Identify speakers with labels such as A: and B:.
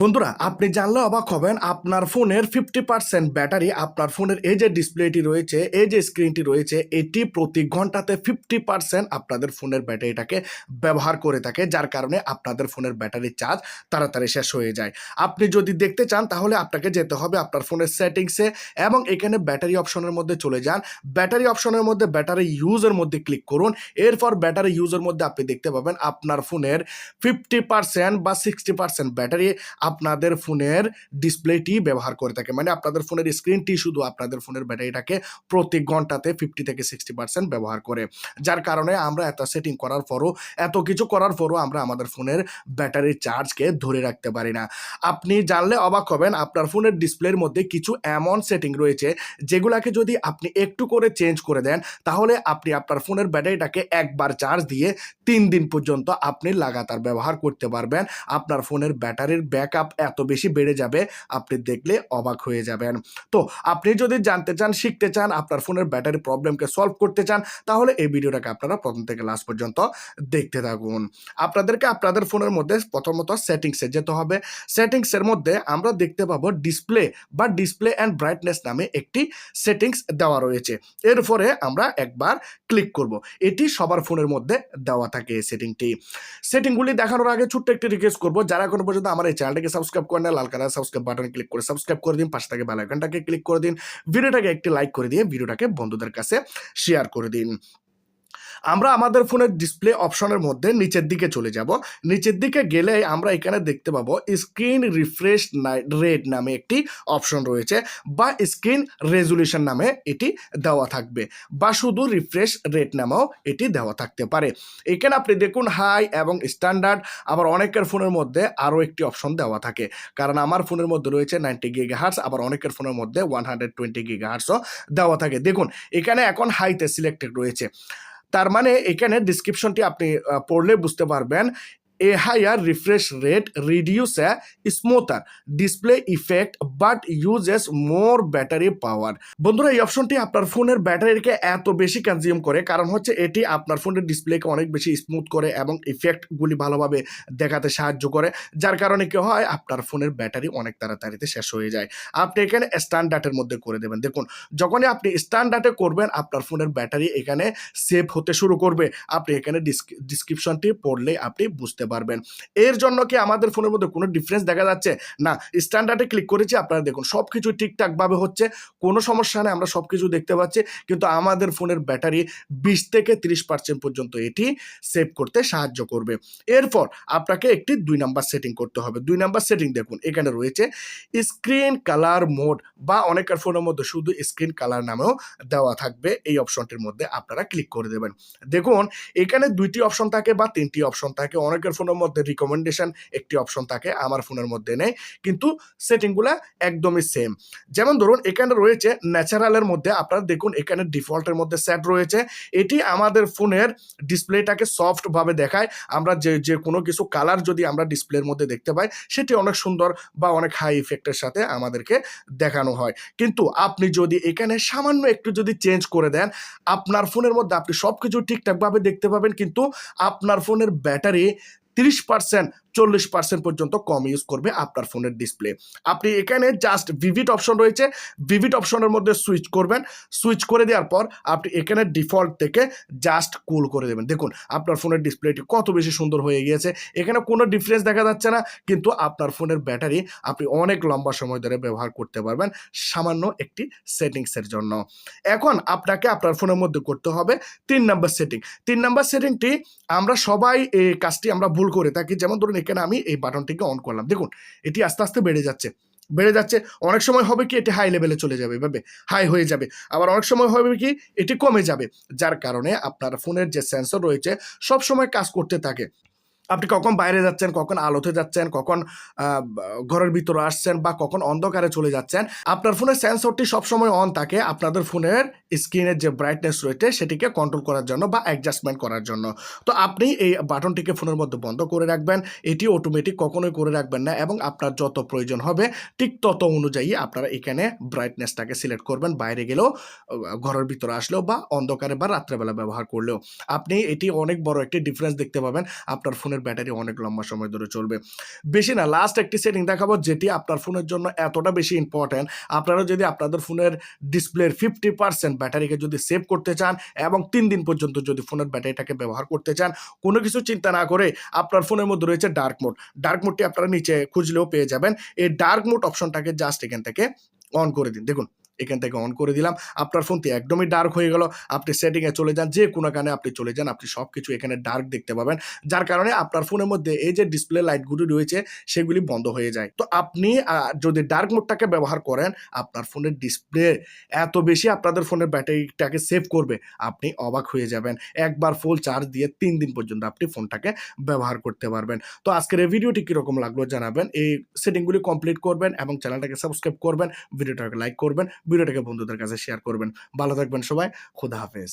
A: বন্ধুরা, আপনি জানলে অবাক হবেন, আপনার ফোনের ফিফটি পার্সেন্ট ব্যাটারি, আপনার ফোনের এই যে ডিসপ্লেটি রয়েছে, এই যে স্ক্রিনটি রয়েছে, এটি প্রতি ঘন্টাতে ফিফটি পার্সেন্ট আপনাদের ফোনের ব্যাটারিটাকে ব্যবহার করে থাকে, যার কারণে আপনাদের ফোনের ব্যাটারি চার্জ তাড়াতাড়ি শেষ হয়ে যায়। আপনি যদি দেখতে চান, তাহলে আপনাকে যেতে হবে আপনার ফোনের সেটিংসে এবং এখানে ব্যাটারি অপশনের মধ্যে চলে যান। ব্যাটারি অপশনের মধ্যে ব্যাটারি ইউজের মধ্যে ক্লিক করুন। এরপর ব্যাটারি ইউজের মধ্যে আপনি দেখতে পাবেন আপনার ফোনের ফিফটি পার্সেন্ট বা সিক্সটি পার্সেন্ট ব্যাটারি। আপনাদের ফোনের ডিসপ্লেটি ব্যবহার করে থাকে। মানে আপনাদের ফোনের স্ক্রিনটি শুধু আপনাদের ফোনের ব্যাটারিটাকে প্রতি ঘন্টাতে ফিফটি থেকে সিক্সটি পার্সেন্ট ব্যবহার করে। যার কারণে আমরা এত সেটিং করার পরও, এত কিছু করার পরও আমরা আমাদের ফোনের ব্যাটারির চার্জকে ধরে রাখতে পারি না। আপনি জানলে অবাক হবেন, আপনার ফোনের ডিসপ্লের মধ্যে কিছু এমন সেটিং রয়েছে, যেগুলাকে যদি আপনি একটু করে চেঞ্জ করে দেন, তাহলে আপনি আপনার ফোনের ব্যাটারিটাকে একবার চার্জ দিয়ে তিন দিন পর্যন্ত আপনি লাগাতার ব্যবহার করতে পারবেন। আপনার ফোনের ব্যাটারির ব্যাকআপ এত বেশি বেড়ে যাবে, আপনি দেখলে অবাক হয়ে যাবেন। তো আপনি যদি জানতে চান, শিখতে চান, আপনার ফোনের ব্যাটারি প্রবলেমকে সলভ করতে চান, তাহলে এই ভিডিওটাকে আপনারা প্রথম থেকে লাস্ট পর্যন্ত দেখতে থাকুন। আপনাদেরকে আপনাদের ফোনের মধ্যে প্রথমত সেটিংসে যেতে হবে। সেটিংসের মধ্যে আমরা দেখতে পাবো ডিসপ্লে বা ডিসপ্লে অ্যান্ড ব্রাইটনেস নামে একটি সেটিংস দেওয়া রয়েছে। এরপরে আমরা একবার ক্লিক করব। এটি সবার ফোনের মধ্যে দেওয়া থাকে সেটিংটি সেটিংগুলি দেখানোর আগে ছোট্ট একটি রিকোয়েস্ট করব। যারা এখনও পর্যন্ত আমার এই চ্যানেলটাকে সাবস্ক্রাইব করেন না, লাল কালার সাবস্ক্রাইব বাটনে ক্লিক করে সাবস্ক্রাইব করে দিন, পাশে থাকে বেল আইকনটাকে ক্লিক করে দিন ভিডিওটাকে একটি লাইক করে দিয়ে ভিডিওটাকে বন্ধুদের কাছে শেয়ার করে দিন। আমরা আমাদের ফোনের ডিসপ্লে অপশনের মধ্যে নিচের দিকে চলে যাব। নিচের দিকে গেলে আমরা এখানে দেখতে পাবো স্ক্রিন রিফ্রেশ রেট নামে একটি অপশন রয়েছে বা স্ক্রিন রেজুলেশন নামে এটি দেওয়া থাকবে বা শুধু রিফ্রেশ রেট নামেও এটি দেওয়া থাকতে পারে। এখানে আপনি দেখুন হাই এবং স্ট্যান্ডার্ড আবার অনেকের ফোনের মধ্যে আরও একটি অপশন দেওয়া থাকে। কারণ আমার ফোনের মধ্যে রয়েছে নাইনটি গিগা হার্স আবার অনেকের ফোনের মধ্যে ওয়ান হান্ড্রেড টোয়েন্টি গিগা হার্সও দেওয়া থাকে। দেখুন, এখানে এখন হাইতে সিলেক্টেড রয়েছে। তার মানে এখানে ডিসক্রিপশনটি আপনি পড়লে বুঝতে পারবেন। A higher refresh rate reduce a smoother display effect but uses more battery power বন্ধুরা, এই অপশনটি আপনার ফোনের ব্যাটারিকে এত বেশি কনজিউম করে, কারণ হচ্ছে এটি আপনার ফোনের ডিসপ্লেকে অনেক বেশি স্মুথ করে এবং ইফেক্টগুলি ভালোভাবে দেখাতে সাহায্য করে। যার কারণে কি হয়, আপনার ফোনের ব্যাটারি অনেক তাড়াতাড়িতে শেষ হয়ে যায়। আপনি এখানে স্ট্যান্ডার্ডের মধ্যে করে দেবেন। দেখুন, যখনই আপনি স্ট্যান্ডার্ডে করবেন, আপনার ফোনের ব্যাটারি এখানে সেভ হতে শুরু করবে। আপনি এখানে ডিসক্রিপশনটি পড়লে আপনি বুঝতে পারবেন। এর জন্য কি আমাদের ফোনের মধ্যে কোনো ডিফারেন্স দেখা যাচ্ছে? না স্ট্যান্ডার্ডে ক্লিক করেছি, আপনারা দেখুন সব কিছু ঠিকঠাকভাবে হচ্ছে, কোনো সমস্যা নেই, আমরা সব কিছু দেখতে পাচ্ছি, কিন্তু আমাদের ফোনের ব্যাটারি বিশ থেকে তিরিশ পার্সেন্ট পর্যন্ত এটি সেভ করতে সাহায্য করবে। এরপর আপনাকে একটি দুই নাম্বার সেটিং করতে হবে। দুই নাম্বার সেটিং দেখুন, এখানে রয়েছে স্ক্রিন কালার মোড বা অনেকের ফোনের মধ্যে শুধু স্ক্রিন কালার নামেও দেওয়া থাকবে, এই অপশনটির মধ্যে আপনারা ক্লিক করে দেবেন। দেখুন, এখানে দুইটি অপশন থাকে বা তিনটি অপশন থাকে, অনেকের ফোনের মধ্যে রিকমেন্ডেশন একটি অপশন থাকে, আমার ফোনের মধ্যে নেই। কিন্তু সেটিংগুলো একদমই সেম যেমন ধরুন, এখানে রয়েছে ন্যাচারালের মধ্যে আপনারা দেখুন, এখানে ডিফল্টের মধ্যে সেট রয়েছে। এটি আমাদের ফোনের ডিসপ্লেটাকে সফটভাবে দেখায়। আমরা যে যে কোনো কিছু কালার যদি আমরা ডিসপ্লের মধ্যে দেখতে পাই, সেটি অনেক সুন্দর বা অনেক হাই ইফেক্টের সাথে আমাদেরকে দেখানো হয়। কিন্তু আপনি যদি এখানে সামান্য একটু যদি চেঞ্জ করে দেন, আপনার ফোনের মধ্যে আপনি সব কিছু ঠিকঠাকভাবে দেখতে পাবেন, কিন্তু আপনার ফোনের ব্যাটারি তিরিশ পার্সেন্ট চল্লিশ পার্সেন্ট পর্যন্ত কম ইউজ করবে আপনার ফোনের ডিসপ্লে আপনি এখানে জাস্ট ভিভিট অপশন রয়েছে। ভিভিট অপশনের মধ্যে সুইচ করবেন। সুইচ করে দেওয়ার পর আপনি এখানে ডিফল্ট থেকে জাস্ট কুল করে দেবেন। দেখুন, আপনার ফোনের ডিসপ্লেটি কত বেশি সুন্দর হয়ে গিয়েছে। এখানে কোনো ডিফারেন্স দেখা যাচ্ছে না, কিন্তু আপনার ফোনের ব্যাটারি আপনি অনেক লম্বা সময় ধরে ব্যবহার করতে পারবেন সামান্য একটি সেটিংসের জন্য। এখন আপনাকে আপনার ফোনের মধ্যে করতে হবে তিন নাম্বার সেটিং তিন নাম্বার সেটিংটি আমরা সবাই এই কাজটি আমরা ভুল করে থাকি। যেমন ধরুন এখানে আমি এই বাটনটিকে অন করলাম। দেখুন, এটি আস্তে আস্তে বেড়ে যাচ্ছে। বেড়ে যাচ্ছে, অনেক সময় হবে কি এটি হাই লেভেলে চলে যাবে, এভাবে হাই হয়ে যাবে। আবার অনেক সময় হবে কি এটি কমে যাবে, যার কারণে আপনার ফোনের যে সেন্সর রয়েছে সব সময় কাজ করতে থাকে। আপনি কখন বাইরে যাচ্ছেন, কখন আলোতে যাচ্ছেন, কখন ঘরের ভিতরে আসছেন বা কখন অন্ধকারে চলে যাচ্ছেন, আপনার ফোনের সেন্সরটি সবসময় অন থাকে আপনাদের ফোনের স্ক্রিনের যে ব্রাইটনেস রয়েছে সেটিকে কন্ট্রোল করার জন্য বা অ্যাডজাস্টমেন্ট করার জন্য। তো আপনি এই বাটনটিকে ফোনের মধ্যে বন্ধ করে রাখবেন, এটি অটোমেটিক কখনোই করে রাখবেন না এবং আপনার যত প্রয়োজন হবে ঠিক তত অনুযায়ী আপনারা এখানে ব্রাইটনেসটাকে সিলেক্ট করবেন, বাইরে গেলেও ঘরের ভিতরে আসলেও বা অন্ধকারে বা রাত্রেবেলা ব্যবহার করলেও। আপনি এটি অনেক বড় একটি ডিফারেন্স দেখতে পাবেন, আপনার ফোনের ফোনের ব্যাটারি অনেক লম্বা সময় ধরে চলবে। বেশি না লাস্ট একটি সেটিং দেখাবো যেটি আপনার ফোনের জন্য এতটা বেশি ইম্পর্ট্যান্ট আপনারা যদি আপনাদের ফোনের ডিসপ্লের ফিফটি পার্সেন্ট ব্যাটারিকে যদি সেভ করতে চান এবং তিন দিন পর্যন্ত যদি ফোনের ব্যাটারিটাকে ব্যবহার করতে চান, কোনো কিছু চিন্তা না করে আপনার ফোনের মধ্যে রয়েছে ডার্ক মোড ডার্ক মোডটি আপনারা নিচে খুঁজলেও পেয়ে যাবেন। এই ডার্ক মোড অপশনটাকে জাস্ট এখান থেকে অন করে দিন। দেখুন এখান থেকে অন করে দিলাম। আপনার ফোনটি একদমই ডার্ক হয়ে গেল। আপনি সেটিংয়ে চলে যান, যে কোনো গানে আপনি চলে যান, আপনি সব কিছু এখানে ডার্ক দেখতে পাবেন। যার কারণে আপনার ফোনের মধ্যে এই যে ডিসপ্লে লাইটগুলি রয়েছে, সেগুলি বন্ধ হয়ে যায়। তো আপনি যদি ডার্ক মোডটাকে ব্যবহার করেন, আপনার ফোনের ডিসপ্লে এত বেশি আপনাদের ফোনের ব্যাটারিটাকে সেভ করবে, আপনি অবাক হয়ে যাবেন। একবার ফুল চার্জ দিয়ে তিন দিন পর্যন্ত আপনি ফোনটাকে ব্যবহার করতে পারবেন। তো আজকের এই ভিডিওটি কীরকম লাগল জানাবেন। এই সেটিংগুলি কমপ্লিট করবেন এবং চ্যানেলটাকে সাবস্ক্রাইব করবেন ভিডিওটাকে লাইক করবেন। ভিডিওটাকে বন্ধুদের কাছে শেয়ার করবেন। ভালো থাকবেন সবাই খুদা হাফেজ।